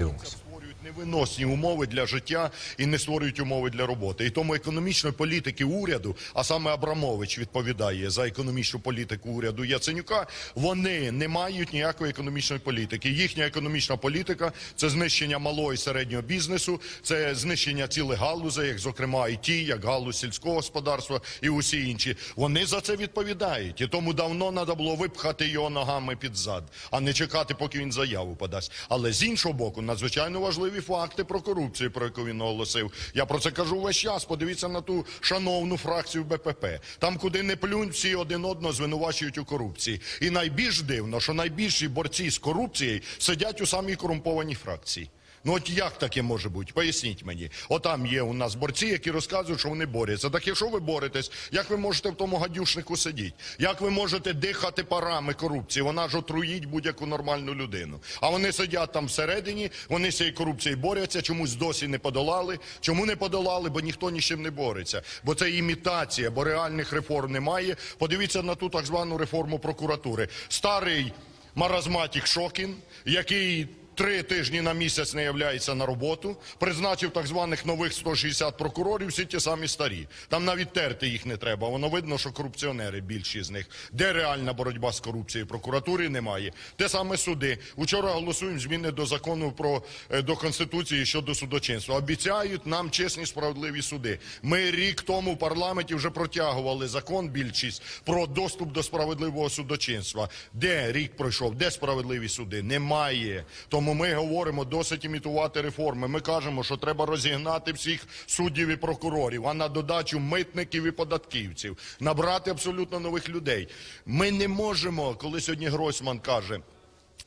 doen. Невиносні умови для життя і не створюють умови для роботи. І тому економічної політики уряду, а саме Абрамович відповідає за економічну політику уряду Яценюка. Вони не мають ніякої економічної політики. Їхня економічна політика це знищення малого і середнього бізнесу, це знищення цілих галузей, як зокрема і ті, як галузь сільського господарства і усі інші. Вони за це відповідають. І тому давно треба було випхати його ногами під зад, а не чекати, поки він заяву подасть. Але з іншого боку, надзвичайно важливі факти про корупцію, про яку він оголосив. Я про це кажу весь час. Подивіться на ту шановну фракцію БПП. Там, куди не плюнь, всі один одного звинувачують у корупції. І найбільш дивно, що найбільші борці з корупцією сидять у самій корумпованій фракції. Ну от як таке може бути? Поясніть мені. Отам є у нас борці, які розказують, що вони борються. Так якщо ви боретесь, як ви можете в тому гадюшнику сидіти? Як ви можете дихати парами корупції? Вона ж отруїть будь-яку нормальну людину. А вони сидять там всередині, вони з цією корупцією борються, чомусь досі не подолали. Чому не подолали? Бо ніхто ні з чим не бореться. Бо це імітація, бо реальних реформ немає. Подивіться на ту так звану реформу прокуратури. Старий маразматік Шокін, який три тижні на місяць не являється на роботу, призначив так званих нових 160 прокурорів, всі ті самі старі. Там навіть терти їх не треба. Воно видно, що корупціонери більші з них. Де реальна боротьба з корупцією? Прокуратури немає. Те саме суди. Учора голосуємо зміни до закону про е, до конституції щодо судочинства. Обіцяють нам чесні справедливі суди. Ми рік тому в парламенті вже протягували закон більшість про доступ до справедливого судочинства. Де рік пройшов? Де справедливі суди? Немає. Тому ми говоримо досить імітувати реформи. Ми кажемо, що треба розігнати всіх суддів і прокурорів, а на додачу митників і податківців, набрати абсолютно нових людей. Ми не можемо, коли сьогодні Гройсман каже.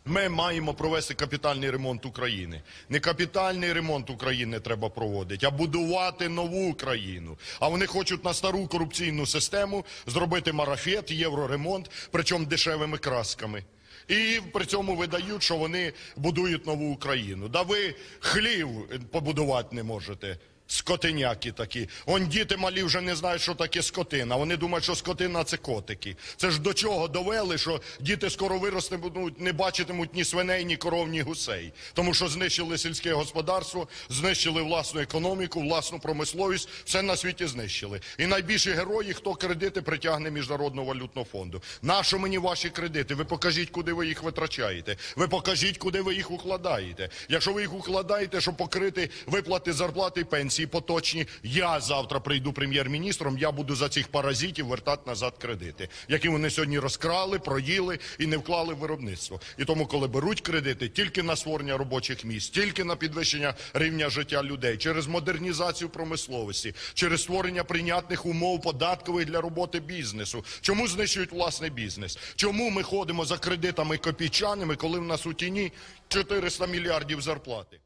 Ми маємо провести капітальний ремонт України. Не капітальний ремонт України треба проводити, а будувати нову Україну. А вони хочуть на стару корупційну систему зробити марафет, євроремонт, причому дешевими красками. І при цьому видають, що вони будують нову Україну. Да ви хлів побудувати не можете. Скотиняки такі. Он діти малі вже не знають, що таке скотина. Вони думають, що скотина це котики. Це ж до чого довели, що діти скоро виростуть, не бачитимуть ні свиней, ні коров, ні гусей. Тому що знищили сільське господарство, знищили власну економіку, власну промисловість, все на світі знищили. І найбільші герої, хто кредити притягне Міжнародного валютного фонду. Нащо мені ваші кредити? Ви покажіть, куди ви їх витрачаєте. Ви покажіть, куди ви їх укладаєте. Якщо ви їх укладаєте, щоб покрити виплати зарплати і пенсії поточні, я завтра прийду прем'єр-міністром, я буду за цих паразитів вертати назад кредити, які вони сьогодні розкрали, проїли і не вклали в виробництво. І тому, коли беруть кредити тільки на створення робочих місць, тільки на підвищення рівня життя людей, через модернізацію промисловості, через створення прийнятних умов податкових для роботи бізнесу. Чому знищують власний бізнес? Чому ми ходимо за кредитами копійчаними, коли в нас у тіні 400 мільярдів зарплати?